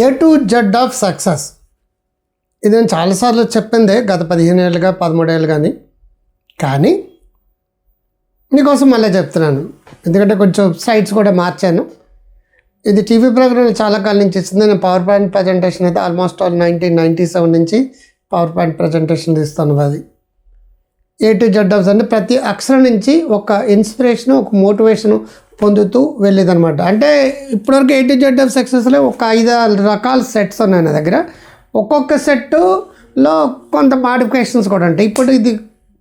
A to Z of success ఇది నేను చాలాసార్లు చెప్పిందే గత పదిహేను ఏళ్ళుగా పదమూడేళ్ళు కానీ కానీ మీకోసం మళ్ళీ చెప్తున్నాను. ఎందుకంటే కొంచెం సైట్స్ కూడా మార్చాను. ఇది టీవీ ప్రోగ్రామ్ చాలా కాలం నుంచి ఇస్తుంది. నేను పవర్ పాయింట్ ప్రజెంటేషన్ అయితే almost all nineteen ninety seven నుంచి పవర్ పాయింట్ ప్రజెంటేషన్ తీస్తాను అది ఏ టు జెడ్ ఆఫ్ అంటే ప్రతి అక్షరం నుంచి ఒక ఇన్స్పిరేషన్ ఒక మోటివేషన్ పొందుతూ వెళ్ళేదన్నమాట. అంటే ఇప్పటివరకు ఏ టు జెడ్ ఆఫ్ సక్సెస్లో ఒక ఐదు ఆరు రకాల సెట్స్ ఉన్నాయి నా దగ్గర. ఒక్కొక్క సెట్లో కొంత మాడిఫికేషన్స్ కూడా ఉంటాయి. ఇప్పుడు ఇది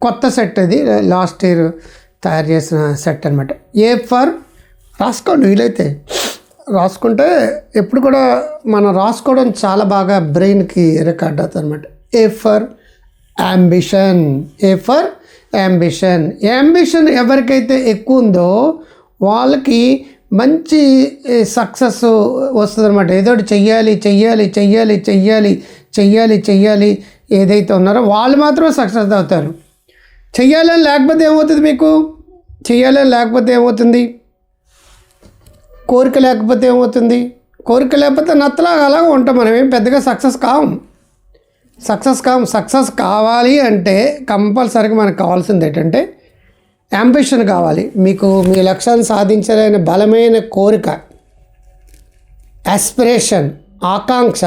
కొత్త సెట్ ఇది. లాస్ట్ ఇయర్ తయారు చేసిన సెట్ అనమాట ఏ ఫర్ రాసుకోండి వీలైతే. రాసుకుంటే ఎప్పుడు కూడా మనం రాసుకోవడం చాలా బాగా బ్రెయిన్కి రికార్డ్ అవుతుంది అనమాట A for ambition A for ambition ambition ఎవరికైతే ఎక్కువ ఉందో వాళ్ళకి మంచి సక్సెస్ వస్తుంది అనమాట ఏదో ఒకటి చెయ్యాలి చెయ్యాలి చెయ్యాలి చెయ్యాలి చెయ్యాలి చెయ్యాలి ఏదైతే ఉన్నారో వాళ్ళు మాత్రమే సక్సెస్ అవుతారు. చెయ్యాలని లేకపోతే ఏమవుతుంది మీకు? చెయ్యాలని లేకపోతే ఏమవుతుంది? కోరిక లేకపోతే ఏమవుతుంది? కోరిక లేకపోతే నత్తలా అలాగ ఉంటాం మనం. ఏం పెద్దగా సక్సెస్ కావం సక్సెస్ కావం సక్సెస్ కావాలి అంటే కంపల్సరీగా మనకు కావాల్సింది ఏంటంటే అంబిషన్ కావాలి. మీకు మీ లక్ష్యాన్ని సాధించలేని బలమైన కోరిక యాస్పిరేషన్ ఆకాంక్ష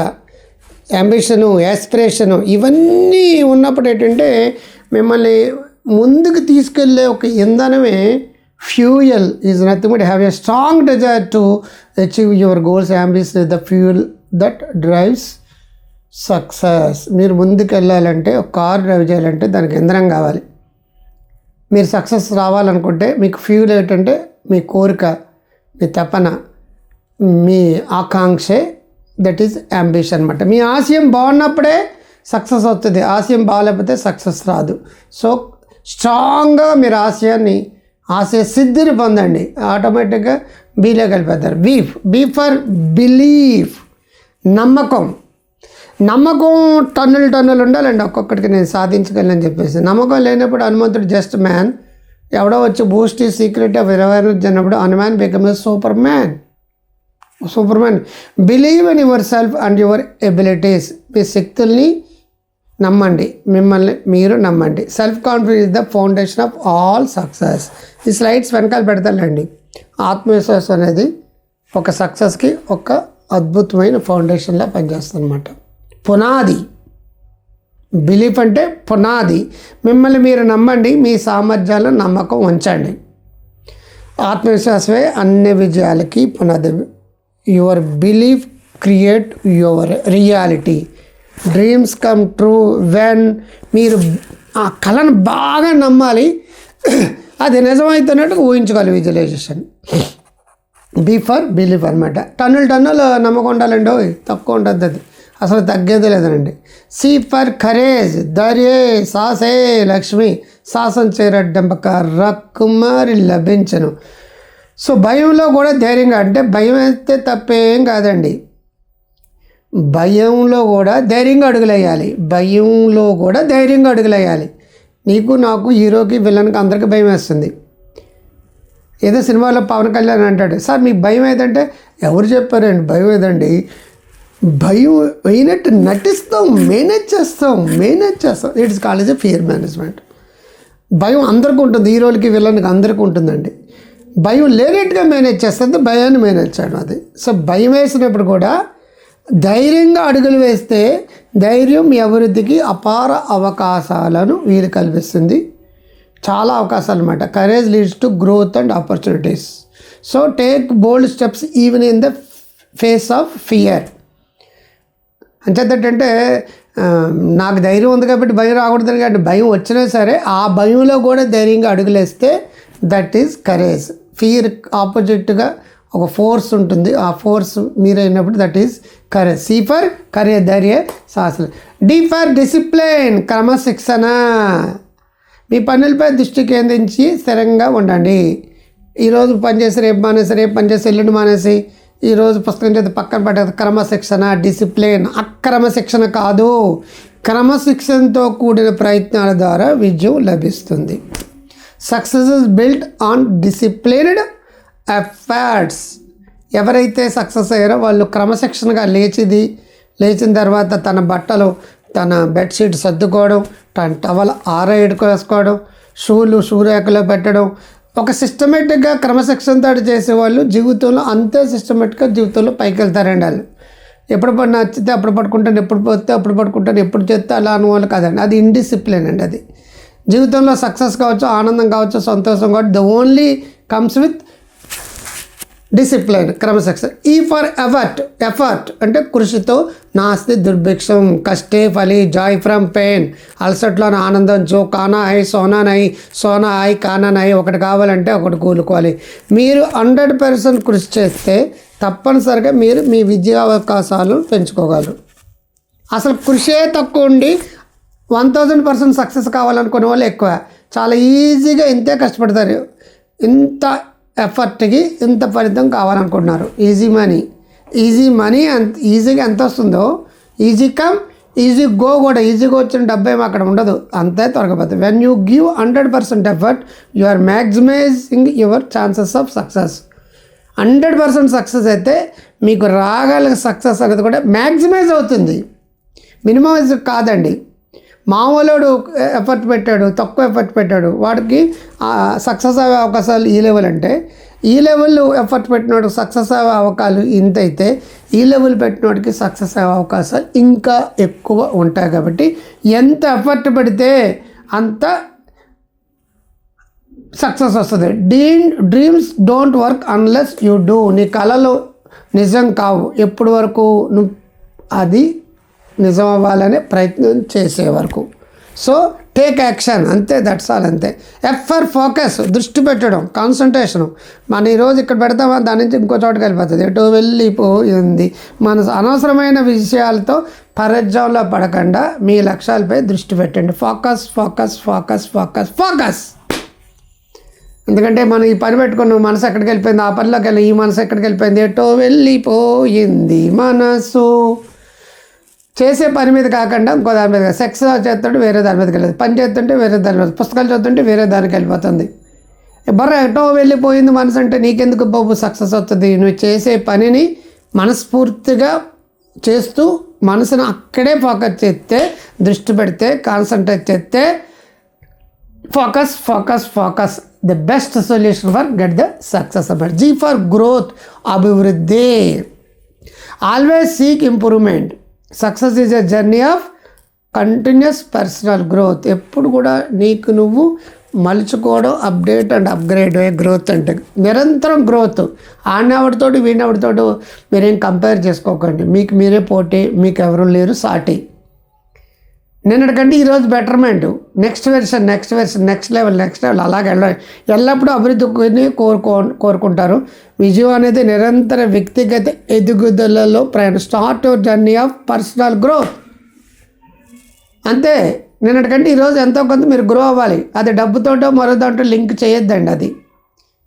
అంబిషను యాస్పిరేషను ఇవన్నీ ఉన్నప్పుడు ఏంటంటే మిమ్మల్ని ముందుకు తీసుకెళ్ళే ఒక ఇంధనమే fuel is nothing but have a strong desire to achieve your goals ambition the fuel that drives success. మీరు ముందుకు వెళ్ళాలంటే ఒక కార్ డ్రైవ్ చేయాలంటే దానికి ఇంధనం కావాలి. మీరు సక్సెస్ రావాలనుకుంటే మీకు ఫ్యూల్ ఏంటంటే మీ కోరిక మీ తపన మీ ఆకాంక్షే దట్ ఈస్ అంబిషన్ అనమాట మీ ఆశయం బాగున్నప్పుడే సక్సెస్ అవుతుంది. ఆశయం బాగాలేకపోతే సక్సెస్ రాదు. సో స్ట్రాంగ్గా మీరు ఆశయాన్ని ఆశయ సిద్ధిని పొందండి. ఆటోమేటిక్గా బీలో కలిపేస్తారు బీఫ్ బీ ఫర్ బిలీఫ్ నమ్మకం. నమ్మకం టన్నులు టన్నులు ఉండాలండి. ఒక్కొక్కటికి నేను సాధించగలను చెప్పేసి. నమ్మకం లేనప్పుడు హనుమంతుడు జస్ట్ మ్యాన్ ఎవడో వచ్చి బూస్ట్ సీక్రెట్ ఆఫ్ ఇరవై అన్నప్పుడు Hanuman become super man super man believe in yourself and your abilities మీ శక్తుల్ని నమ్మండి. మిమ్మల్ని మీరు నమ్మండి. Self confidence is the foundation of all success ఈ స్లైడ్స్ వెనకాల పెడతానండి ఆత్మవిశ్వాసం అనేది ఒక సక్సెస్కి ఒక అద్భుతమైన ఫౌండేషన్లా పనిచేస్తుంది అనమాట పునాది. బిలీఫ్ అంటే పునాది. మిమ్మల్ని మీరు నమ్మండి మీ సామర్థ్యాలు నమ్మకం ఉంచండి. ఆత్మవిశ్వాసమే అన్ని విజయాలకి పునాది. Your belief create your reality dreams come true when మీరు ఆ కళను బాగా నమ్మాలి. అది నిజమవుతున్నట్టు ఊహించుకోవాలి విజువలైజేషన్ బీ ఫర్ బిలీఫ్ అనమాట టన్నులు టన్నులు నమ్మకం ఉండాలండి తక్కువ ఉంటుంది అది. అసలు తగ్గేది లేదండి. సి ఫర్ ఖరేజ్ దర్యే సాసే లక్ష్మి సాసం చేరడ్డంపక రక్కుమారి లభించను. సో భయంలో కూడా ధైర్యంగా అంటే భయం అయితే తప్పేం కాదండి. భయంలో కూడా ధైర్యంగా అడుగులేయాలి. భయంలో కూడా ధైర్యంగా అడుగులేయాలి. నీకు నాకు హీరోకి విలన్కి అందరికీ భయం వేస్తుంది. ఏదో సినిమాలో పవన్ కళ్యాణ్ అంటాడు సార్ మీకు భయం ఏదంటే ఎవరు చెప్పారండి భయం ఏదండి? భయం అయినట్టు నటిస్తాం మేనేజ్ చేస్తాం మేనేజ్ చేస్తాం. ఇట్స్ కాలేజ్ ఫియర్ మేనేజ్మెంట్ భయం అందరికీ ఉంటుంది హీరోలకి విలన్కి అందరికీ ఉంటుందండి. భయం లేనట్టుగా మేనేజ్ చేస్తుంది భయాన్ని మేనేజ్ చేయడం అది. సో భయం వేసినప్పుడు కూడా ధైర్యంగా అడుగులు వేస్తే ధైర్యం మీ అభివృద్ధికి అపార అవకాశాలను వీలు కల్పిస్తుంది. చాలా అవకాశాలు అనమాట courage leads to growth and opportunities so take bold steps even in the face of fear అంచేతంటే నాకు ధైర్యం ఉంది కాబట్టి భయం రాకూడదు కాబట్టి భయం వచ్చినా సరే ఆ భయంలో కూడా ధైర్యంగా అడుగులేస్తే దట్ ఈజ్ కరేజ్ ఫియర్ ఆపోజిట్గా ఒక ఫోర్స్ ఉంటుంది. ఆ force మీరైనప్పుడు that is courage C for courage ధైర్య సాహసం. డి ఫర్ డిసిప్లిన్ క్రమశిక్షణ. మీ పనులపై దృష్టి కేంద్రించి స్థిరంగా ఉండండి. ఈరోజు పని చేసి రేపు మానేసి రేపు పని చేసి ఎల్లుండి మానేసి ఈరోజు పుస్తకం చేతి పక్కన పడ్డది క్రమశిక్షణ డిసిప్లిన్ అక్రమశిక్షణ కాదు. క్రమశిక్షణతో కూడిన ప్రయత్నాల ద్వారా విజయం లభిస్తుంది. Success is built on disciplined efforts ఎవరైతే సక్సెస్ అయ్యారో వాళ్ళు క్రమశిక్షణగా లేచిది లేచిన తర్వాత తన బట్టలు తన బెడ్షీట్ సర్దుకోవడం తన టవల్ ఆరేడుకోసుకోవడం షూలు షూ రేఖలో పెట్టడం ఒక సిస్టమేటిక్గా క్రమశిక్షణతో చేసేవాళ్ళు జీవితంలో అంతే సిస్టమేటిక్గా జీవితంలో పైకి వెళ్తారండి వాళ్ళు ఎప్పుడు పడి నచ్చితే అప్పుడు పట్టుకుంటాను ఎప్పుడు పోతే అప్పుడు పట్టుకుంటాను ఎప్పుడు చేస్తే అలా అనుకోవాలి కాదండి. అది ఇండిసిప్లిన్ అండి అది. జీవితంలో సక్సెస్ కావచ్చు ఆనందం కావచ్చు సంతోషం కావచ్చు the only comes with discipline క్రమశిక్షణ ఈ ఫర్ ఎఫర్ట్ ఎఫర్ట్ అంటే కృషితో నాస్తి దుర్భిక్షం కష్టే ఫలి జాయ్ ఫ్రమ్ పెయిన్. అలసట్లోని ఆనందం జో కానా హై సోనా నై సోనా హై కానా నై ఒకటి కావాలంటే ఒకటి కూలుకోవాలి. మీరు హండ్రెడ్ పర్సెంట్ కృషి చేస్తే తప్పనిసరిగా మీరు మీ విద్యా అవకాశాలు పెంచుకోగలరు. అసలు కృషే తక్కువ ఉండి వన్ థౌజండ్ పర్సెంట్ సక్సెస్ కావాలనుకునే వాళ్ళు ఎక్కువ. చాలా ఈజీగా ఇంతే కష్టపడతారు. ఇంత ఎఫర్ట్కి ఇంత ఫలితం కావాలనుకుంటున్నారు. ఈజీ మనీ ఈజీ మనీ అంత ఈజీగా ఎంత వస్తుందో ఈజీ కమ్ ఈజీ గో కూడా ఈజీగా వచ్చిన డబ్బు ఏమి అక్కడ ఉండదు. అంతే త్వరగా when you give hundred percent effort you are maximizing your chances of success hundred percent success అయితే మీకు రాగల సక్సెస్ అనేది కూడా మ్యాక్సిమైజ్ అవుతుంది. మినిమైజ్ కాదండి. మామూలుడు ఎఫర్ట్ పెట్టాడు తక్కువ ఎఫర్ట్ పెట్టాడు. వాడికి సక్సెస్ అయ్యే అవకాశాలు ఈ లెవెల్ అంటే ఈ లెవెల్ ఎఫర్ట్ పెట్టినోడు సక్సెస్ అయ్యే అవకాశాలు ఇంత అయితే ఈ లెవెల్ పెట్టినోడికి సక్సెస్ అయ్యే అవకాశాలు ఇంకా ఎక్కువ ఉంటాయి కాబట్టి ఎంత ఎఫర్ట్ పెడితే అంత సక్సెస్ వస్తుంది. Deem dreams don't work unless you do నీ కళలు నిజం కావు. ఎప్పటి వరకు నువ్వు అది నిజం అవ్వాలనే ప్రయత్నం చేసే వరకు. సో టేక్ యాక్షన్ అంతే దట్స్ ఆల్ అంతే. ఎఫ్ఆర్ ఫోకస్ దృష్టి పెట్టడం కాన్సన్ట్రేషన్ మన ఈరోజు ఇక్కడ పెడతామా? దాని నుంచి ఇంకో చోటుకి వెళ్ళిపోతుంది. ఎటు వెళ్ళిపోయింది. మన అనవసరమైన విషయాలతో పరజ్యంలో పడకుండా మీ లక్ష్యాలపై దృష్టి పెట్టండి. Focus focus focus focus focus ఎందుకంటే మనం ఈ పని పెట్టుకున్న మనసు ఎక్కడికి వెళ్ళిపోయింది? ఆ పనిలోకి వెళ్ళి ఈ మనసు ఎక్కడికి వెళ్ళిపోయింది? ఎటో వెళ్ళిపోయింది? మనసు. చేసే పని మీద కాకుండా ఇంకో దాని మీద సెక్స్ చేస్తుంటే వేరే దాని మీదకి వెళ్ళదు. పని చేస్తుంటే వేరే దాని మీద పుస్తకాలు చదువుతుంటే వేరే దానికి వెళ్ళిపోతుంది. బర్ర ఎటో వెళ్ళిపోయింది మనసు అంటే నీకెందుకు బాబు సక్సెస్ అవుతుంది నువ్వు చేసే పనిని మనస్ఫూర్తిగా చేస్తూ మనసును అక్కడే ఫోకస్ చేస్తే దృష్టి పెడితే కాన్సన్ట్రేట్ చేస్తే focus focus focus the best solution for get the success అన్నమాట జీ ఫర్ గ్రోత్ అభివృద్ధి. Always seek improvement success is a journey of continuous personal growth. ఎప్పుడు కూడా నీకు నువ్వు మలుచుకోవడం అప్డేట్ అండ్ అప్గ్రేడ్ గ్రోత్ అంటే నిరంతరం గ్రోత్. ఆడినవాడితోటి వీడినవాడితోటి మీరేం కంపేర్ చేసుకోకండి. మీకు మీరే పోటీ మీకు ఎవరు లేరు సాటి. నిన్నటికంటే ఈరోజు betterment next version next version next level next level అలాగే వెళ్ళాలి ఎల్లప్పుడూ అభివృద్ధి కోరుకో కోరుకుంటారు. విజయం అనేది నిరంతర వ్యక్తిగత ఎదుగుదలలో ప్రయాణం. Start your journey of personal growth అంతే. నిన్నటికంటే ఈరోజు ఎంతో కొంత మీరు గ్రో అవ్వాలి. అది డబ్బుతోటో మరో దాంట్లో లింక్ చేయొద్దండి అది.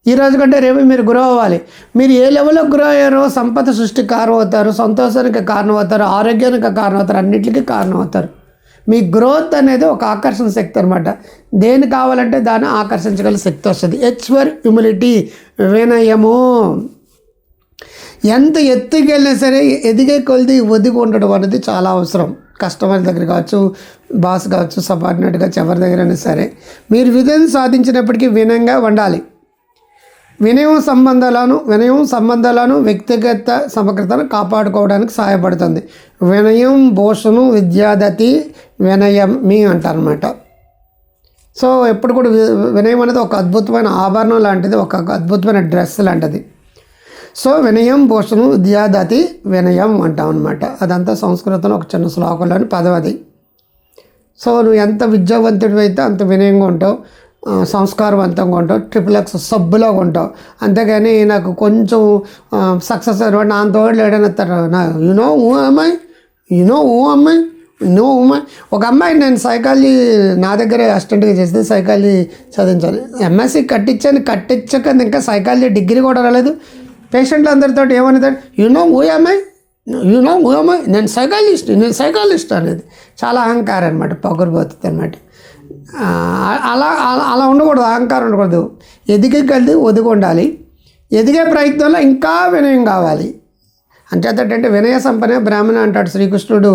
ఈ రోజు కంటే రేపు మీరు గ్రో అవ్వాలి. మీరు ఏ లెవెల్లో గ్రో అయ్యారో సంపద సృష్టికి కారణం అవుతారు సంతోషానికి కారణం అవుతారు ఆరోగ్యానికి కారణం అవుతారు అన్నిటికీ కారణం అవుతారు మీ గ్రోత్ అనేది ఒక ఆకర్షణ శక్తి అనమాట దేని కావాలంటే దాన్ని ఆకర్షించగల శక్తి వస్తుంది. హెచ్ ఫర్ హ్యూమిలిటీ వినయము. ఎంత ఎత్తుకెళ్ళినా సరే ఎదిగే కొలిది ఒదిగి ఉండడం అనేది చాలా అవసరం. కస్టమర్ దగ్గర కావచ్చు బాస్ కావచ్చు సబార్డినేట్ కావచ్చు ఎవరి దగ్గరైనా సరే. మీరు విధులు సాధించినప్పటికీ వినంగా ఉండాలి వినయం సంబంధాలను వినయం సంబంధాలను వ్యక్తిగత సమగ్రతను కాపాడుకోవడానికి సహాయపడుతుంది. వినయం భూషణం విద్యాదతి వినయం మీ అంటారనమాట సో ఎప్పుడు కూడా వి- వినయం అనేది ఒక అద్భుతమైన ఆభరణం లాంటిది ఒక అద్భుతమైన డ్రెస్ లాంటిది. సో వినయం భూషణం విద్యాదతి వినయం అంటాం అనమాట అదంతా సంస్కృతంలో ఒక చిన్న శ్లోకంలోని పదవది సో నువ్వు ఎంత విద్యావంతుడివైతే అయితే అంత వినయంగా ఉంటావు. సంస్కారవంతంగా ఉంటావు ట్రిపుల్ ఎక్స్ సబ్బులాగా ఉంటావు. అంతేగాని నాకు కొంచెం సక్సెస్ అయిన నా తోడు లేడని నా యునో ఊ అమ్మాయి యునో ఊ అమ్మాయి యునో అమ్మాయి ఒక అమ్మాయి నేను సైకాలజీ నా దగ్గర అసిస్టెంట్గా చేస్తే సైకాలజీ చదివించాలి. ఎంఎస్సి కట్టించాను కట్టించక ఇంకా సైకాలజీ డిగ్రీ కూడా రాలేదు. పేషెంట్లు అందరితో ఏమనేది యునో ఊ అమ్మాయి యూనో ఊయమ్మ నేను సైకాలజిస్ట్ నేను సైకాలజిస్ట్ అనేది చాలా అహంకారం అనమాట పొగరబోతుంది అనమాట అలా అలా అలా ఉండకూడదు అహంకారం ఉండకూడదు. ఎదిగి కలిసి ఒదిగి ఉండాలి. ఎదిగే ప్రయత్నంలో ఇంకా వినయం కావాలి. అంచేతంటే వినయ సంపన్న బ్రాహ్మణ అంటాడు శ్రీకృష్ణుడు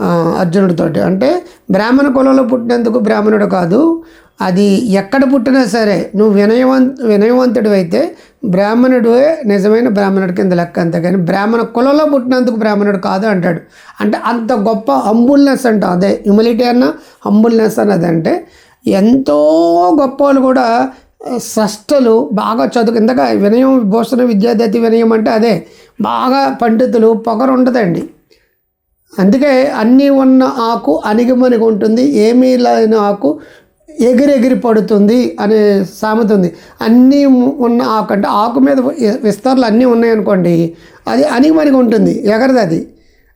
అర్జునుడితో అర్జునుడితోటి. అంటే బ్రాహ్మణ కులంలో పుట్టినందుకు బ్రాహ్మణుడు కాదు. అది ఎక్కడ పుట్టినా సరే నువ్వు వినయవంత వినయవంతుడు అయితే బ్రాహ్మణుడే నిజమైన బ్రాహ్మణుడి కింద లెక్క అంతే కానీ బ్రాహ్మణ కులంలో పుట్టినందుకు బ్రాహ్మణుడు కాదు అంటాడు. అంటే అంత గొప్ప హంబుల్నెస్ అంట. అదే హ్యూమిలిటీ అన్న హంబుల్నెస్ అన్నది అంటే ఎంతో గొప్ప వాళ్ళు కూడా స్రష్టలు బాగా చదువు ఇందాక వినయం భూషణ విద్యాదతి వినయం అంటే అదే బాగా పండితులు పొగరు ఉండదండి. అందుకే అన్నీ ఉన్న ఆకు అణిగిమణిగి ఉంటుంది ఏమీ లేని ఆకు ఎగిరెగిరి పడుతుంది అనే సామెత ఉంది. అన్నీ ఉన్న ఆకు అంటే ఆకు మీద విస్తరలు అన్నీ ఉన్నాయనుకోండి అది అణిగిమణిగి ఉంటుంది ఎగరదు అది.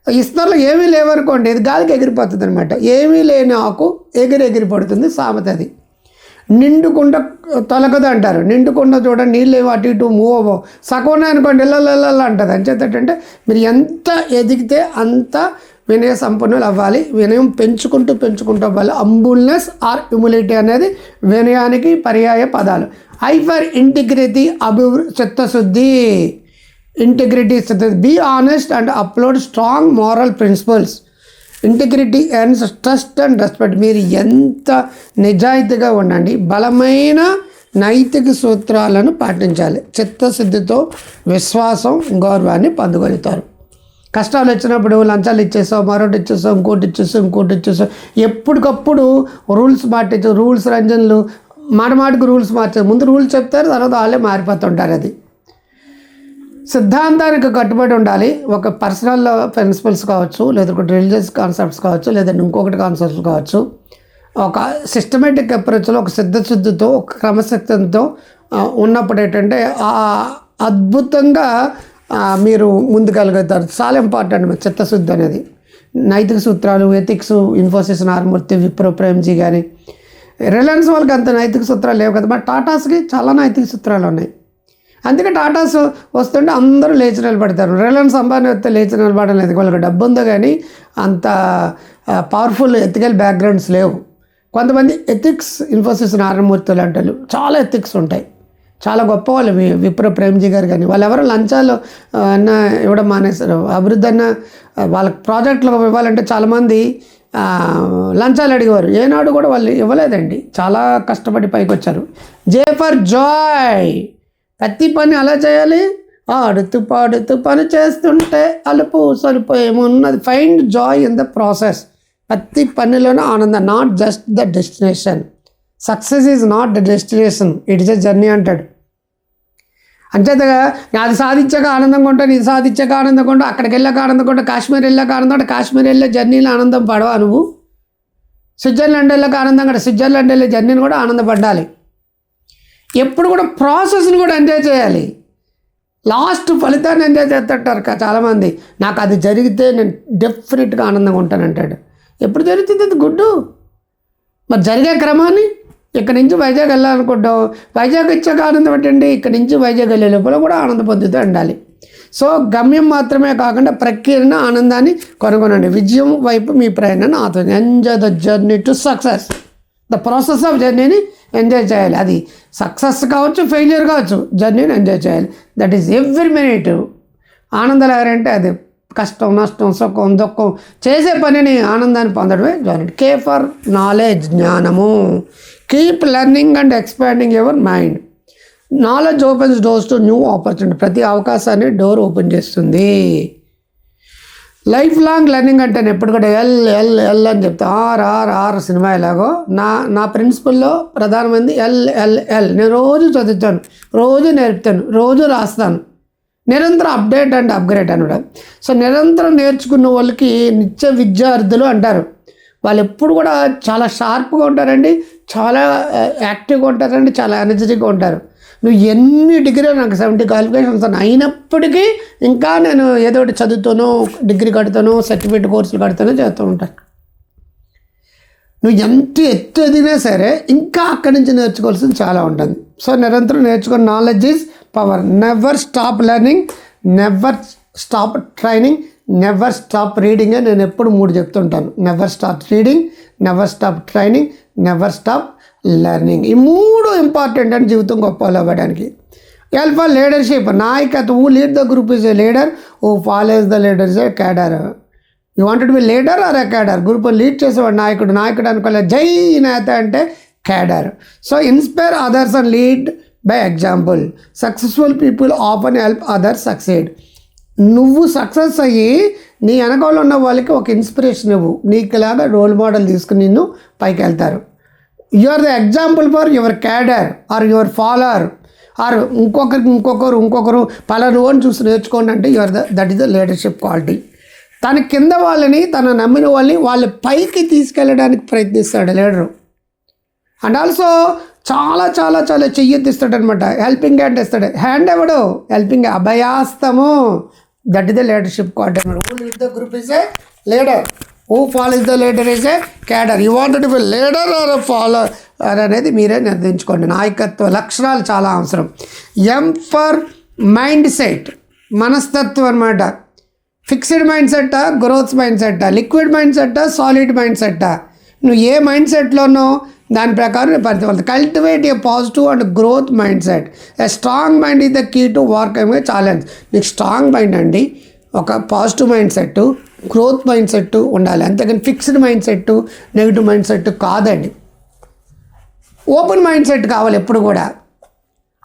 విస్తరలు ఏమీ లేవనుకోండి ఇది గాలికి ఎగిరిపోతుంది అనమాట ఏమీ లేని ఆకు ఎగిరి ఎగిరి పడుతుంది సామెత అది. నిండుకుండ తొలగదు అంటారు. నిండుకుండ చూడండి నీళ్ళు ఏమో అటు ఇటు మూవ్ అవ్వవు. సగం అనుకోండి ఇళ్ళ అంటుంది. అంటే మీరు ఎంత ఎదిగితే అంత వినయ సంపన్నులు అవ్వాలి. వినయం పెంచుకుంటూ పెంచుకుంటూ అవ్వాలి. అంబుల్నెస్ ఆర్ హ్యూమిలిటీ అనేది వినయానికి పర్యాయ పదాలు. ఐ ఫర్ ఇంటిగ్రిటీ అభివృ చిత్తశుద్ధి. ఇంటిగ్రిటీ చిత్తశుద్ధి. Be honest and upload strong moral principles. Integrity and trust and respect. మీరు ఎంత నిజాయితీగా ఉండండి బలమైన నైతిక సూత్రాలను పాటించాలి. చిత్తశుద్ధితో విశ్వాసం గౌరవాన్ని పొందగలుగుతారు కష్టాలు వచ్చినప్పుడు లంచాలు ఇచ్చేసావు మరొకటి ఇచ్చేసావు ఇంకోటి ఇచ్చేసావు ఇంకోటి ఇచ్చేసావు ఎప్పటికప్పుడు రూల్స్ మార్టించు రూల్స్ రంజన్లు మాట మాటకు రూల్స్ మార్చారు. ముందు రూల్స్ చెప్తారు తర్వాత వాళ్ళే మారిపోతుంటారు అది. సిద్ధాంతానికి కట్టుబడి ఉండాలి. ఒక పర్సనల్ ప్రిన్సిపల్స్ కావచ్చు లేదా ఒకటి రిలీజియస్ కాన్సెప్ట్స్ కావచ్చు లేదా ఇంకొకటి కాన్సెప్ట్స్ కావచ్చు. ఒక సిస్టమేటిక్ అప్రోచ్లో ఒక సిద్ధశుద్ధితో ఒక క్రమశక్తితో ఉన్నప్పుడు ఏంటంటే అద్భుతంగా మీరు ముందుకెళ్ళగలుగుతారు చాలా ఇంపార్టెంట్ మీ చిత్తశుద్ధి అనేది. నైతిక సూత్రాలు ఎథిక్స్ ఇన్ఫోసిస్ నార్మూర్తి విప్రో ప్రేమ్జీ కానీ రిలయన్స్ వాళ్ళకి అంత నైతిక సూత్రాలు లేవు కదా. మరి టాటాస్కి చాలా నైతిక సూత్రాలు ఉన్నాయి. అందుకే టాటాస్ వస్తుంటే అందరూ లేచి నిలబడతారు. రిలయన్స్ అంబానీ వస్తే లేచి నిలబడడం లేదు. వాళ్ళకి డబ్బు ఉందో కానీ అంత పవర్ఫుల్ ఎథికల్ బ్యాక్గ్రౌండ్స్ లేవు. కొంతమంది ఎథిక్స్ ఇన్ఫోసిస్ నారాయణమూర్తి లాంటి వాళ్ళు చాలా ఎథిక్స్ ఉంటాయి. చాలా గొప్ప వాళ్ళు వి- విప్ర ప్రేమ్జీ గారు కానీ. వాళ్ళు ఎవరో లంచాలు అన్న ఇవ్వడం మానేశారు. అభివృద్ధి అన్న వాళ్ళ ప్రాజెక్టులు ఇవ్వాలంటే చాలామంది లంచాలు అడిగేవారు. ఏనాడు కూడా వాళ్ళు ఇవ్వలేదండి. చాలా కష్టపడి పైకి వచ్చారు జే ఫర్ జాయ్! ప్రతి పని అలా చేయాలి. ఆడుతూ పాడుతూ పని చేస్తుంటే అలుపు సలుపు ఏమున్నది. Find joy in the process. ప్రతి పనిలోనే ఆనందం. Not just the destination. Success is not the destination. It is a journey అంటాడు. అంచేతగా నేను అది సాధించాక ఆనందంగా ఉంటాను ఇది సాధించాక ఆనందంగా ఉంటా అక్కడికి వెళ్ళాక ఆనందంగా ఉంటా కాశ్మీర్ వెళ్ళాక ఆనందం అంటే కాశ్మీర్ వెళ్ళే జర్నీలో ఆనందం పడవా నువ్వు? స్విట్జర్లాండ్ వెళ్ళాక ఆనందంగా అంటే స్విట్జర్లాండ్ వెళ్ళే జర్నీని కూడా ఆనందపడాలి. ఎప్పుడు కూడా ప్రాసెస్ని కూడా ఎంజాయ్ చేయాలి. లాస్ట్ ఫలితాన్ని ఎంజాయ్ చేస్తుంటారు చాలామంది. నాకు అది జరిగితే నేను డెఫినెట్గా ఆనందంగా ఉంటానంటాడు. ఎప్పుడు జరుగుతుంది అది గుడ్డు? మరి జరిగే క్రమాన్ని? ఇక్కడ నుంచి వైజాగ్ వెళ్ళాలనుకుంటాం వైజాగ్ ఇచ్చాక ఆనందం పెట్టండి ఇక్కడ నుంచి వైజాగ్ వెళ్ళే లోపల కూడా ఆనంద పొందుతూ ఉండాలి. సో గమ్యం మాత్రమే కాకుండా ప్రక్రియను ఆనందాన్ని కనుగొనండి. విజయం వైపు మీ ప్రయాణాన్ని ఆతుంది enjoy the journey to success the process of జర్నీని ఎంజాయ్ చేయాలి. అది సక్సెస్ కావచ్చు ఫెయిల్యూర్ కావచ్చు జర్నీని ఎంజాయ్ చేయాలి. దట్ ఈస్ ఎవ్రీ మినిట్ ఆనందాలు ఎవరంటే అది కష్టం నష్టం సుఖం దుఃఖం చేసే పనిని ఆనందాన్ని పొందడమే జాయిన్ కే ఫర్ నాలెడ్జ్ జ్ఞానము. Keep learning and expanding your mind knowledge opens doors to new opportunity ప్రతి అవకాశాన్ని డోర్ ఓపెన్ చేస్తుంది. లైఫ్ లాంగ్ లెర్నింగ్ అంటే నేను ఎప్పుడు కూడా ఎల్ ఎల్ ఎల్ అని చెప్తా. ఆర్ ఆర్ ఆర్ సినిమా ఎలాగో. నా నా ప్రిన్సిపల్లో ప్రధానమంది ఎల్ ఎల్ ఎల్ నేను రోజు చదువుతాను. రోజు నేర్పుతాను. రోజు రాస్తాను. నిరంతరం అప్డేట్ అండ్ అప్గ్రేడ్ అనమాట. సో నిరంతరం నేర్చుకున్న వాళ్ళకి నిత్య విద్యార్థులు అంటారు. వాళ్ళు ఎప్పుడు కూడా చాలా షార్ప్గా ఉంటారండి. చాలా యాక్టివ్గా ఉంటారండి. చాలా ఎనర్జెటిక్గా ఉంటారు. నువ్వు ఎన్ని డిగ్రీ నాకు సెవెంటీ క్వాలిఫికేషన్స్ ఉన్నాయి అయినప్పటికీ ఇంకా నేను ఏదో ఒకటి చదువుతాను డిగ్రీ కడతాను సర్టిఫికేట్ కోర్సులు కడతానో చేస్తూ ఉంటాను. నువ్వు ఎంత ఎత్తు ఎదిగినా సరే ఇంకా అక్కడి నుంచి నేర్చుకోవాల్సింది చాలా ఉంటుంది. సో నిరంతరం నేర్చుకున్న knowledge is power never stop learning never stop training never stop reading అని నేను ఎప్పుడు మూడు చెప్తుంటాను. Never stop reading never stop training never stop learning ఈ మూడు ఇంపార్టెంట్ అని జీవితం గొప్పలు అవ్వడానికి. ఎల్ ఫర్ లీడర్షిప్ నాయకత్వం who lead the group is a leader oh follows the leader is a cadre you wanted be leader or a cadre group lead చేసేవాడు నాయకుడు నాయకుడు అనుకోలేదు జై నేత అంటే cadre so inspire others and lead by example successful people often help others succeed నువ్వు success అయ్యి నీ వెనకాల ఉన్న వాళ్ళకి ఒక ఇన్స్పిరేషన్ ఇవ్వు. నీకులాగా రోల్ మోడల్ తీసుకుని నిన్ను పైకి వెళ్తారు. You are the example for your cadre or your follower or ఇంకొకరికి ఇంకొకరు ఇంకొకరు పలారు అని చూసి నేర్చుకోండి అంటే your the that is the leadership quality తన కింద వాళ్ళని తన నమ్మిన వాళ్ళని వాళ్ళ పైకి తీసుకెళ్ళడానికి ప్రయత్నిస్తాడు లీడరు అండ్ ఆల్సో చాలా చాలా చాలా చెయ్యెత్తిస్తాడనమాట హెల్పింగ్ హ్యాండ్ ఇస్తాడు. హ్యాండ్ ఎవడు? Helping అభయాస్తము. That is the leadership quality who lead the group is a leader who follow is the leader is a cadre you want be leader or follow అనేది మీరే నిర్ణయించుకోండి నాయకత్వ లక్షణాలు చాలా అవసరం ఎం ఫర్ మైండ్ సెట్ మనస్తత్వం అనమాట fixed mind సెట్టా గ్రోత్ మైండ్ సెట్టా లిక్విడ్ మైండ్ సెట్టా సాలిడ్ మైండ్ సెట్టా నువ్వు ఏ మైండ్ సెట్లోనో దాని ప్రకారం పరిచయం. Cultivate a positive and growth mind set a strong mind is the key to work a challenge నీకు స్ట్రాంగ్ మైండ్ అండి ఒక positive mind set growth mind set ఉండాలి. అంతేకాని fixed mind set negative mind set కాదండి. Open mind set కావాలి ఎప్పుడు కూడా.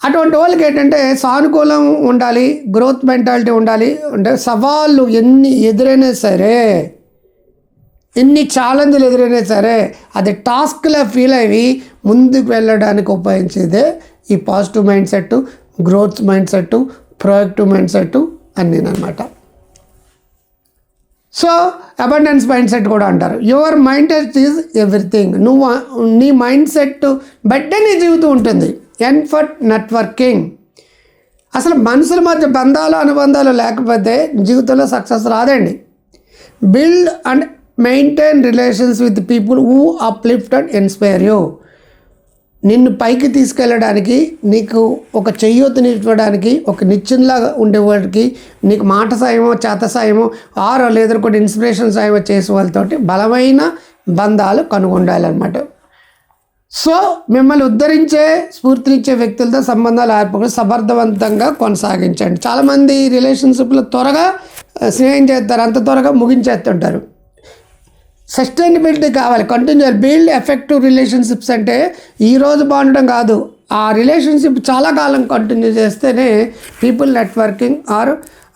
అటువంటి వాళ్ళకి ఏంటంటే సానుకూలం ఉండాలి గ్రోత్ మెంటాలిటీ ఉండాలి. అంటే సవాళ్ళు ఎన్ని ఎదురైనా సరే ఎన్ని ఛాలెంజ్లు ఎదురైనా సరే అది టాస్క్లా ఫీల్ అయ్యి ముందుకు వెళ్ళడానికి ఉపయోగించేదే ఈ positive mind set growth mind set proactive mind set అని అనమాట సో అబండెన్స్ మైండ్ సెట్ కూడా అంటారు. Your mind set is everything నువ్వు నీ మైండ్ సెట్ బట్టే నీ జీవితం ఉంటుంది. ఎన్ఫర్ట్ నెట్వర్కింగ్ అసలు మనుషుల మధ్య బంధాలు అనుబంధాలు లేకపోతే జీవితంలో సక్సెస్ రాదండి. Build and maintain relations with people who uplift and inspire you నిన్ను పైకి తీసుకెళ్ళడానికి నీకు ఒక చెయ్యొత్తునివ్వడానికి ఒక నిత్యంలాగా ఉండేవాడికి నీకు మాట సాయమో చేత సాయమో ఆరో లేదా కొన్ని ఇన్స్పిరేషన్ సాయమో చేసే వాళ్ళతోటి బలమైన బంధాలు కనుగొండాలన్నమాట. సో మిమ్మల్ని ఉద్ధరించే స్ఫూర్తినిచ్చే వ్యక్తులతో సంబంధాలు ఏర్పడి సమర్థవంతంగా కొనసాగించండి. చాలామంది రిలేషన్షిప్లో త్వరగా స్నేహం చేస్తారు అంత త్వరగా ముగించేస్తుంటారు. సస్టైనబిలిటీ కావాలి కంటిన్యూ బిల్డ్ ఎఫెక్టివ్ రిలేషన్షిప్స్ అంటే ఈరోజు బాగుండడం కాదు. ఆ రిలేషన్షిప్ చాలా కాలం కంటిన్యూ చేస్తేనే people networking or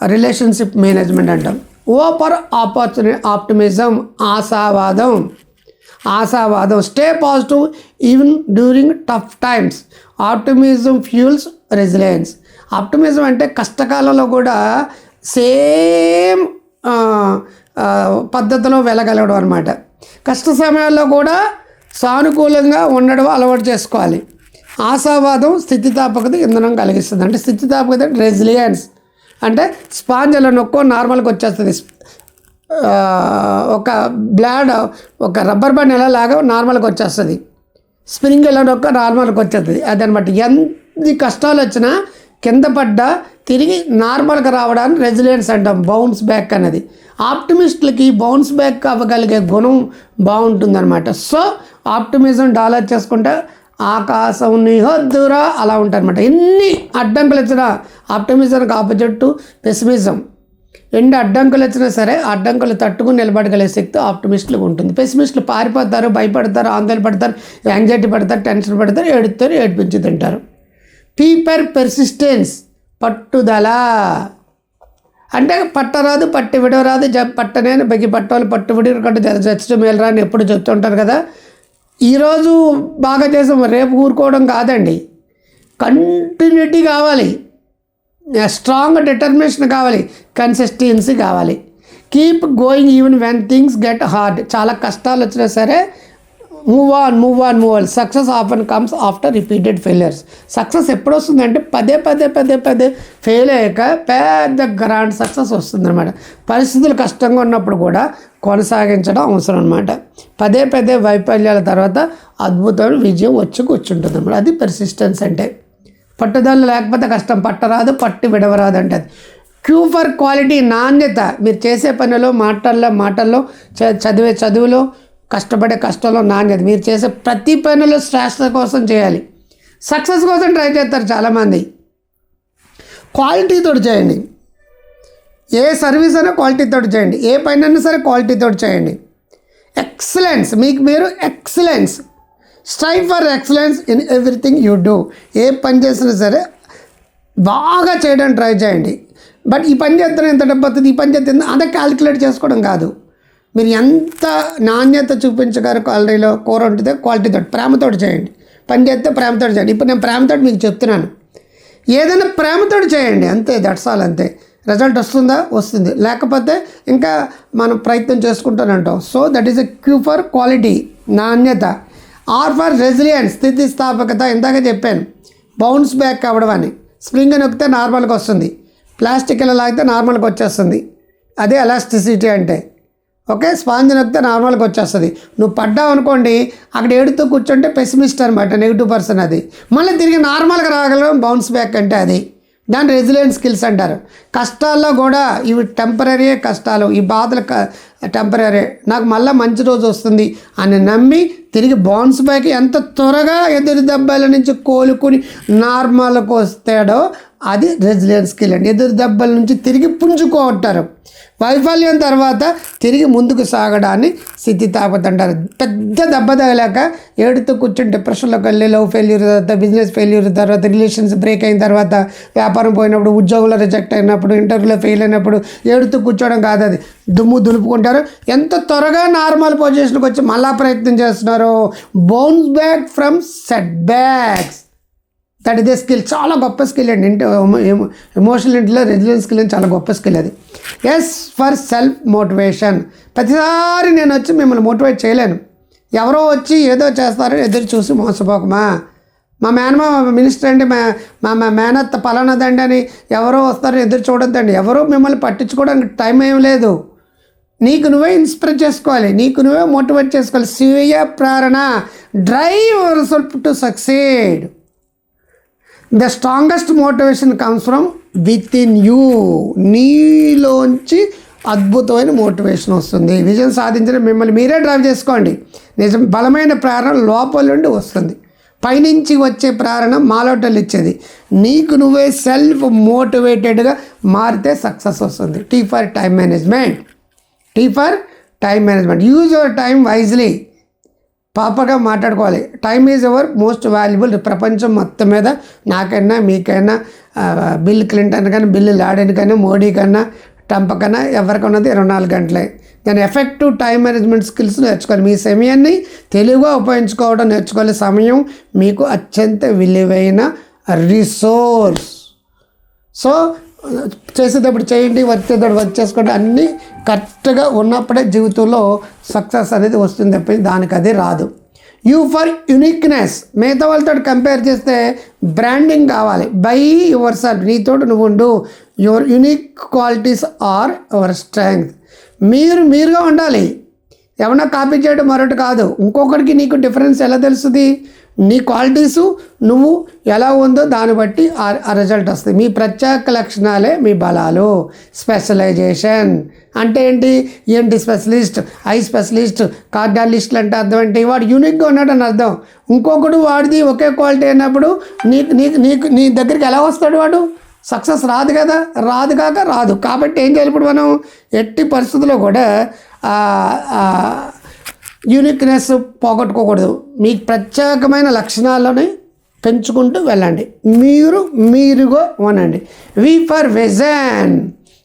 relationship management అంటాం. ఓపర్ ఆపర్చునిటీ ఆప్టిమిజం ఆశావాదం. ఆశావాదం. Stay positive even during tough times optimism fuels resilience optimism అంటే కష్టకాలంలో కూడా సేమ్ పద్ధతిలో వెళ్ళగలగడం అనమాట కష్ట సమయాల్లో కూడా సానుకూలంగా ఉండడం అలవాటు చేసుకోవాలి. ఆశావాదం స్థితితాపకత ఇంధనం కలిగిస్తుంది. అంటే స్థితితాపకత రెసిలియన్స్ అంటే స్పాంజ్ అలా నొక్కో నార్మల్గా వచ్చేస్తుంది. ఒక బ్లాడ్ ఒక రబ్బర్ బ్యాండ్ ఎలా లాగా నార్మల్గా వచ్చేస్తుంది. స్ప్రింగ్ ఎలా నొక్క నార్మల్గా వచ్చేస్తుంది. అదనమాట ఎన్ని కష్టాలు వచ్చినా కింద పడ్డ తిరిగి నార్మల్గా రావడానికి రెసిలియన్స్ అంటాం బౌన్స్ బ్యాక్ అనేది. ఆప్టిమిస్టులకి బౌన్స్ బ్యాక్ అవ్వగలిగే గుణం బాగుంటుందన్నమాట. సో ఆప్టిమిజం డాలర్ చేసుకుంటే ఆకాశం నిహద్దురా అలా ఉంటారనమాట ఎన్ని అడ్డంకులు వచ్చినా ఆప్టిమిజంకి ఆపోజిట్ పెసిమిజం ఎన్ని అడ్డంకులు వచ్చినా సరే అడ్డంకులు తట్టుకుని నిలబడగలిగే శక్తి ఆప్టిమిస్టులకు ఉంటుంది. పెసిమిస్టులు పారిపోతారు భయపడతారు ఆందోళన పడతారు యాంగ్జైటీ పడతారు టెన్షన్ పడతారు ఏడుతారు ఏడిపించి తింటారు. పీపర్ పెర్సిస్టెన్స్ పట్టుదల. అంటే పట్టరాదు పట్టి విడవరాదు జ పట్టనేను బగి పట్టవాలి పట్టు విడి కంటే చచ్చడం మేలరా అని ఎప్పుడు చెప్తుంటారు కదా. ఈరోజు బాగా చేసాం రేపు ఊరుకోవడం కాదండి. కంటిన్యూటీ కావాలి. స్ట్రాంగ్ డిటర్మినేషన్ కావాలి. కన్సిస్టెన్సీ కావాలి. Keep going even when things get hard చాలా కష్టాలు వచ్చినా సరే move on move on move on success often comes after repeated failures success ఎప్పుడు వస్తుందంటే పదే పదే పదే పదే ఫెయిల్ అయ్యాక పెద్ద గ్రాండ్ సక్సెస్ వస్తుందన్నమాట. పరిస్థితులు కష్టంగా ఉన్నప్పుడు కూడా కొనసాగించడం అవసరం అనమాట పదే పదే వైఫల్యాల తర్వాత అద్భుతమైన విజయం వచ్చి కూర్చుంటుంది అనమాట అది పెర్సిస్టెన్స్ అంటే. పట్టుదల లేకపోతే కష్టం. పట్టరాదు పట్టి విడవరాదు అంటే అది. క్యూ ఫర్ క్వాలిటీ నాణ్యత. మీరు చేసే పనిలో మాటల్లో మాటల్లో చదివే చదువులో కష్టపడే కష్టంలో నాణ్యత. మీరు చేసే ప్రతి పనిలో శ్రేష్ట కోసం చేయాలి. సక్సెస్ కోసం ట్రై చేస్తారు చాలామంది. క్వాలిటీతో చేయండి. ఏ సర్వీస్ అయినా క్వాలిటీతో చేయండి. ఏ పైన అయినా సరే క్వాలిటీతో చేయండి. ఎక్సలెన్స్. మీకు మీరు excellence. Strive for excellence in everything you do. ఏ పని చేసినా సరే బాగా చేయడానికి ట్రై చేయండి. బట్ ఈ పని చేస్తే ఎంత డబ్బు వస్తుంది ఈ పని చేస్తే అదే క్యాలిక్యులేట్ చేసుకోవడం కాదు. మీరు ఎంత నాణ్యత చూపించగలరు క్వాలిటీలో కూర ఉంటుందో క్వాలిటీతో ప్రేమతో చేయండి. పని చేస్తే ప్రేమతో చేయండి. ఇప్పుడు నేను ప్రేమతో మీకు చెప్తున్నాను. ఏదైనా ప్రేమతో చేయండి. అంతే దట్స్ ఆల్ అంతే. రిజల్ట్ వస్తుందా? వస్తుంది. లేకపోతే ఇంకా మనం ప్రయత్నం చేసుకుంటానంటాం. So that is a Q for quality నాణ్యత. ఆర్ ఫర్ రెసిలియన్స్ స్థితిస్థాపకత. ఇందాక చెప్పాను. బౌన్స్ బ్యాక్ అవ్వడం అని. స్ప్రింగ్ నొక్కితే నార్మల్గా వస్తుంది. ప్లాస్టిక్ ఇలా లాగితే నార్మల్గా వచ్చేస్తుంది. అదే ఎలాస్టిసిటీ అంటే. ఓకే? స్పాంజ్ నొక్కితే నార్మల్గా వచ్చేస్తుంది. నువ్వు పడ్డావు అనుకోండి అక్కడ ఏడుతూ కూర్చుంటే పెసిమిస్ట్ అనమాట నెగిటివ్ పర్సన్ అది. మళ్ళీ తిరిగి నార్మల్గా రాగలం బౌన్స్ బ్యాక్ అంటే అది. దాన్ని రెసిలియన్స్ స్కిల్స్ అంటారు. కష్టాల్లో కూడా ఇవి టెంపరీ కష్టాలు ఈ బాధలు టెంపరీ నాకు మళ్ళీ మంచి రోజు వస్తుంది అని నమ్మి తిరిగి బౌన్స్ బ్యాక్ ఎంత త్వరగా ఎదురు దెబ్బల నుంచి కోలుకుని నార్మల్కి వస్తాడో అది రెసిలియన్స్ స్కిల్ అండి. ఎదురు దెబ్బల నుంచి తిరిగి పుంజుకోవటారు వైఫల్యం తర్వాత తిరిగి ముందుకు సాగడాన్ని స్థితి అంటారు. పెద్ద దెబ్బ తగలాక ఏడుతూ కూర్చొని డిప్రెషన్లోకి వెళ్ళి లవ్ ఫెయిల్యూర్ తర్వాత బిజినెస్ ఫెయిల్యూర్ తర్వాత రిలేషన్స్ బ్రేక్ అయిన తర్వాత వ్యాపారం పోయినప్పుడు ఉద్యోగంలో రిజెక్ట్ అయినప్పుడు ఇంటర్వ్యూలో ఫెయిల్ అయినప్పుడు ఏడుతూ కూర్చోవడం కాదు అది. దుమ్ము దులుపుకుంటారు. ఎంత త్వరగా నార్మల్ పొజిషన్కి వచ్చి మళ్ళా ప్రయత్నం చేస్తున్నారు. Bounce back from setbacks that ఇదే స్కిల్ చాలా గొప్ప స్కిల్ అండి. ఇంటి ఎమోషనల్ ఇంట్లో రెసిలియన్స్ స్కిల్ అని చాలా గొప్ప స్కిల్ అది. ఎస్ ఫర్ సెల్ఫ్ మోటివేషన్ ప్రతిసారి నేను వచ్చి మిమ్మల్ని మోటివేట్ చేయలేను. ఎవరో వచ్చి ఏదో చేస్తారో ఎదురు చూసి మోసపోకమా? మా మేనమా మినిస్టర్ అండి మా మా మా మేనత్త పలానాదండి అని ఎవరో వస్తారో ఎదురు చూడొద్దండి. ఎవరో మిమ్మల్ని పట్టించుకోవడానికి టైం ఏం లేదు. నీకు నువ్వే ఇన్స్పైర్ చేసుకోవాలి. నీకు నువ్వే మోటివేట్ చేసుకోవాలి. స్వీయ ప్రేరణ. Drive self to succeed the strongest motivation comes from within you నీలోంచి అద్భుతమైన మోటివేషన్ వస్తుంది. విజయం సాధించిన మిమ్మల్ని మీరే డ్రైవ్ చేసుకోండి. నిజం బలమైన ప్రేరణ లోపల నుండి వస్తుంది. పైనుంచి వచ్చే ప్రేరణ మాలోటలు ఇచ్చేది. నీకు నువ్వే సెల్ఫ్ మోటివేటెడ్గా మారితే సక్సెస్ వస్తుంది. T for time management T for time management use your time wisely పాపగా మాట్లాడుకోవాలి. Time is our most valuable ప్రపంచం మొత్తం మీద నాకైనా మీకైనా బిల్ క్లింటన్ కానీ బిల్ లాడెన్ కానీ మోడీ కన్నా ట్రంప్ కన్నా ఎవరికన్నది ఇరవై నాలుగు గంటలే. దాని ఎఫెక్టివ్ టైం మేనేజ్మెంట్ స్కిల్స్ నేర్చుకోవాలి. మీ సమయాన్ని తెలివిగా ఉపయోగించుకోవడం నేర్చుకోవాలి. సమయం మీకు అత్యంత విలువైన రిసోర్స్ సో చేసేటప్పుడు చేయండి వర్క్ చేసేటప్పుడు వర్క్ చేసుకోండి అన్నీ కరెక్ట్గా ఉన్నప్పుడే జీవితంలో సక్సెస్ అనేది వస్తుంది తప్ప దానికి అది రాదు. యూ ఫర్ యునిక్నెస్ మిగతా వాళ్ళతో కంపేర్ చేస్తే బ్రాండింగ్ కావాలి. బై యువర్ సెల్ఫ్ నీతో నువ్వు ఉండు. Your unique qualities are your strength మీరు మీరుగా ఉండాలి. ఏమన్నా కాపీ చేయడం మరొకటి కాదు. ఇంకొకరికి నీకు డిఫరెన్స్ ఎలా తెలుస్తుంది? నీ క్వాలిటీసు నువ్వు ఎలా ఉందో దాన్ని బట్టి ఆ రిజల్ట్ వస్తుంది మీ ప్రత్యేక లక్షణాలే మీ బలాలు. స్పెషలైజేషన్ అంటే ఏంటి? ఏంటి స్పెషలిస్ట్ ఐ స్పెషలిస్ట్ కార్డాలిస్ట్లు అంటే అర్థం ఏంటి? వాడు యూనిక్గా ఉన్నాడు అని అర్థం. ఇంకొకడు వాడిది ఒకే క్వాలిటీ అయినప్పుడు నీకు నీకు నీకు నీ దగ్గరికి ఎలా వస్తాడు వాడు? సక్సెస్ రాదు కదా? రాదు కాక రాదు. కాబట్టి ఏం చేయాలి ఇప్పుడు మనం? ఎట్టి పరిస్థితుల్లో కూడా యూనిక్నెస్ పోగొట్టుకోకూడదు. మీకు ప్రత్యేకమైన లక్షణాలని పెంచుకుంటూ వెళ్ళండి. మీరు మీరుగా ఉనండి V for vision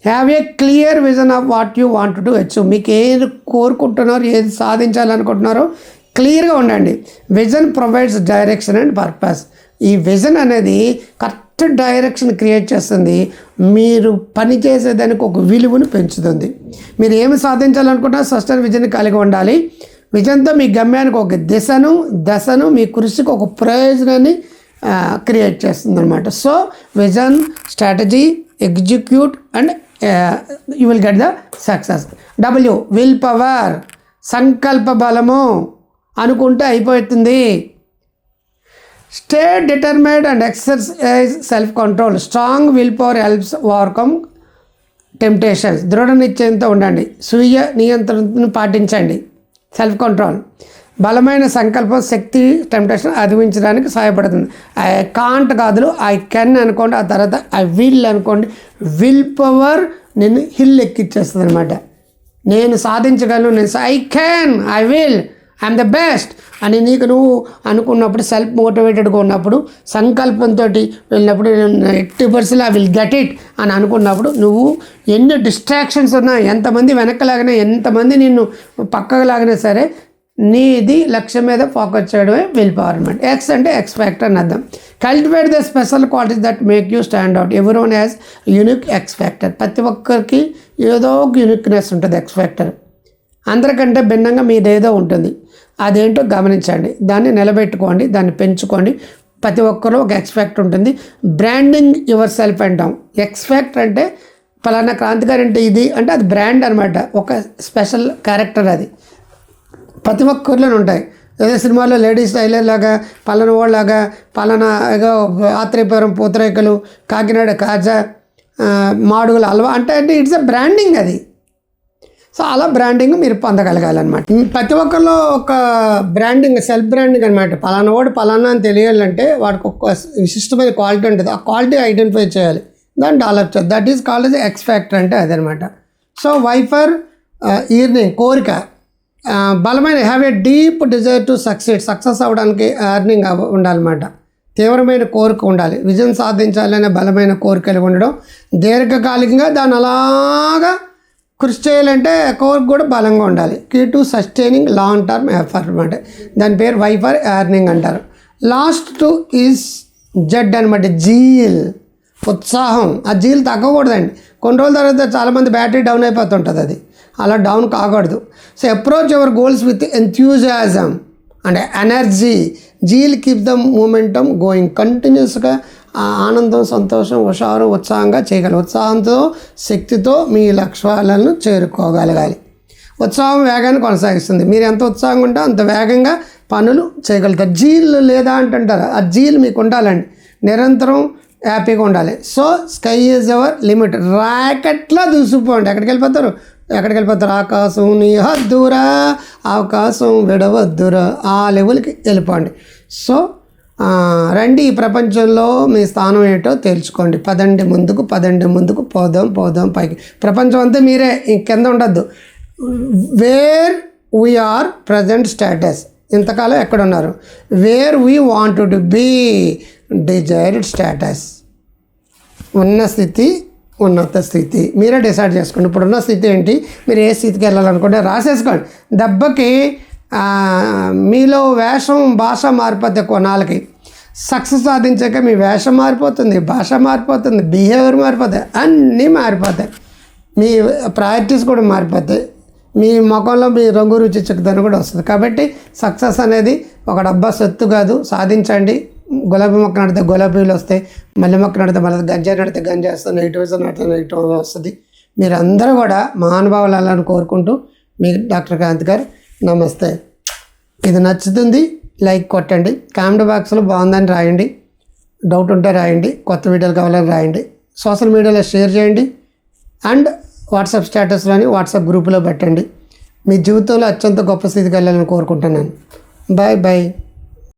have a clear vision of what you want to achieve మీకు ఏది కోరుకుంటున్నారో ఏది సాధించాలనుకుంటున్నారో క్లియర్గా ఉండండి. Vision provides direction and purpose ఈ విజన్ అనేది కరెక్ట్ డైరెక్షన్ క్రియేట్ చేస్తుంది. మీరు పని చేసేదానికి ఒక విలువను పెంచుతుంది. మీరు ఏమి సాధించాలనుకుంటున్నా సస్టైన్ విజన్ కలిగి ఉండాలి. విజన్తో మీ గమ్యానికి ఒక దిశను దశను మీ కృషికి ఒక ప్రయోజనాన్ని క్రియేట్ చేస్తుంది అనమాట so vision strategy execute and you will get the success W will power సంకల్ప బలము అనుకుంటే అయిపోతుంది. Stay determined and exercise self control strong will power helps overcome temptations దృఢ నిశ్చయంతో ఉండండి. స్వీయ నియంత్రణను పాటించండి. Self control. బలమైన సంకల్పం శక్తి టెంప్టేషన్ అధివించడానికి సహాయపడుతుంది. ఐ కాంట్ కాదులు ఐ కెన్ అనుకోండి ఆ తర్వాత ఐ విల్ అనుకోండి. విల్ పవర్ నేను హిల్ ఎక్కిచ్చేస్తుంది అనమాట నేను సాధించగలను నేను I can I will I'm the best అని నీకు నువ్వు అనుకున్నప్పుడు సెల్ఫ్ మోటివేటెడ్గా ఉన్నప్పుడు సంకల్పంతో వెళ్ళినప్పుడు ఎట్టి percent I will get it అని అనుకున్నప్పుడు నువ్వు ఎన్ని డిస్ట్రాక్షన్స్ ఉన్నా ఎంతమంది వెనకలాగినా ఎంతమంది నిన్ను పక్కకు లాగినా సరే నీది లక్ష్యం మీద ఫోకస్ చేయడమే విల్ పవర్ అనమాట ఎక్స్ అంటే ఎక్స్పెక్ట్ అని అర్థం. Cultivate the special qualities that make you stand out ఎవరి one has unique X factor ప్రతి ఒక్కరికి ఏదో ఒక యూనిక్నెస్ ఉంటుంది ఎక్స్పెక్టర్ అందరికంటే భిన్నంగా మీదేదో ఉంటుంది. అదేంటో గమనించండి. దాన్ని నిలబెట్టుకోండి. దాన్ని పెంచుకోండి. ప్రతి ఒక్కరు ఒక ఎక్స్పెక్ట్ ఉంటుంది. బ్రాండింగ్ యువర్ సెల్ఫ్ అంటాం ఎక్స్పెక్ట్ అంటే ఫలానా క్రాంతికారి అంటే ఇది అంటే అది బ్రాండ్ అనమాట ఒక స్పెషల్ క్యారెక్టర్ అది. ప్రతి ఒక్కరిలో ఉంటాయి. ఏదో సినిమాలో లేడీస్ టైలర్ లాగా పలానా వాళ్ళలాగా పలానా ఏదో ఆత్రేయపురం పూతరేకలు కాకినాడ కాజా మాడుగుల హల్వా అంటే అంటే ఇట్స్ అ బ్రాండింగ్ అది. సో అలా బ్రాండింగ్ మీరు పొందగలగాలన్నమాట. ప్రతి ఒక్కరిలో ఒక బ్రాండింగ్ సెల్ఫ్ బ్రాండింగ్ అనమాట పలానా వాడు పలానా అని తెలియాలంటే వాడికి ఒక విశిష్టమైన క్వాలిటీ ఉంటుంది. ఆ క్వాలిటీ ఐడెంటిఫై చేయాలి. దాన్ని డెవలప్ చేయాలి. That is called S X factor అంటే అదనమాట సో వైఫర్ ఈర్నింగ్ కోరిక బలమైన have a deep desire to succeed success అవ్వడానికి ఎర్నింగ్ ఉండాలన్నమాట. తీవ్రమైన కోరిక ఉండాలి. విజయం సాధించాలనే బలమైన కోరికలు ఉండడం. దీర్ఘకాలికంగా దాన్ని అలాగా కృషి చేయాలంటే కోర్క్ కూడా బలంగా ఉండాలి. Key to sustaining long term effort అనమాట దాని పేరు వైఫర్ ఎర్నింగ్ అంటారు. లాస్ట్ టు ఈజ్ జడ్ అనమాట జీల్ ఉత్సాహం. ఆ జీల్ తగ్గకూడదండి. కొన్ని రోజుల తర్వాత చాలామంది బ్యాటరీ డౌన్ అయిపోతుంటుంది అది. అలా డౌన్ కాకూడదు. So approach your goals with enthusiasm అంటే energy zeal keep the momentum going కంటిన్యూస్గా ఆ ఆనందం సంతోషం హుషారు ఉత్సాహంగా చేయగలరు ఉత్సాహంతో శక్తితో మీ లక్ష్యాలను చేరుకోగలగాలి. ఉత్సాహం వేగాన్ని కొనసాగిస్తుంది. మీరు ఎంత ఉత్సాహంగా ఉంటే అంత వేగంగా పనులు చేయగలుగుతారు. జీల్ లేదా అంటుంటారు. ఆ జీల్ మీకు ఉండాలండి. నిరంతరం హ్యాపీగా ఉండాలి. So sky is our limit రాకెట్లా దూసిపోండి ఎక్కడికి వెళ్ళిపోతారు? ఎక్కడికి వెళ్ళిపోతారు? ఆకాశం నీ హద్దురా. అవకాశం విడవద్దురా. ఆ లెవెల్కి వెళ్ళిపోండి. సో రండి ఈ ప్రపంచంలో మీ స్థానం ఏంటో తెలుసుకోండి. పదండి ముందుకు పదండి ముందుకు పోదాం పోదాం పైకి. ప్రపంచం అంతా మీరే కింద ఉండద్దు. వేర్ వీఆర్ ప్రజెంట్ స్టేటస్ ఇంతకాలం ఎక్కడ ఉన్నారు? Where we want to be desired status ఉన్న స్థితి ఉన్నత స్థితి. మీరే డిసైడ్ చేసుకోండి. ఇప్పుడు ఉన్న స్థితి ఏంటి? మీరు ఏ స్థితికి వెళ్ళాలనుకుంటే రాసేసుకోండి. దెబ్బకి మీలో వేషం భాష మారిపోతుంది కొనాలకి. సక్సెస్ సాధించాక మీ వేషం మారిపోతుంది భాష మారిపోతుంది బిహేవియర్ మారిపోతాయి అన్నీ మారిపోతాయి. మీ ప్రయారిటీస్ కూడా మారిపోతాయి. మీ ముఖంలో మీ రంగు రుచి చిక్కుదని కూడా వస్తుంది. కాబట్టి సక్సెస్ అనేది ఒక డబ్బా సొత్తు కాదు. సాధించండి. గులాబీ మొక్క నడితే గులాబీలు వస్తాయి. మల్లె మొక్క నడితే మళ్ళీ గంజా నడితే గంజా వస్తుంది. నెగిటివ్స్ నడితే నెగిటివ్ వస్తుంది. మీరందరూ కూడా మహానుభావులు అలని కోరుకుంటూ మీ డాక్టర్ కాంత్ గారు నమస్తే. ఇది నచ్చుతుంది లైక్ కొట్టండి. కామెంట్ బాక్స్లో బాగుందని రాయండి. డౌట్ ఉంటే రాయండి. కొత్త వీడియోలు కావాలని రాయండి. సోషల్ మీడియాలో షేర్ చేయండి. అండ్ వాట్సాప్ స్టేటస్లోని వాట్సాప్ గ్రూపులో పెట్టండి. మీ జీవితంలో అత్యంత గొప్ప స్థితికి వెళ్ళాలని కోరుకుంటున్నాను. Bye bye.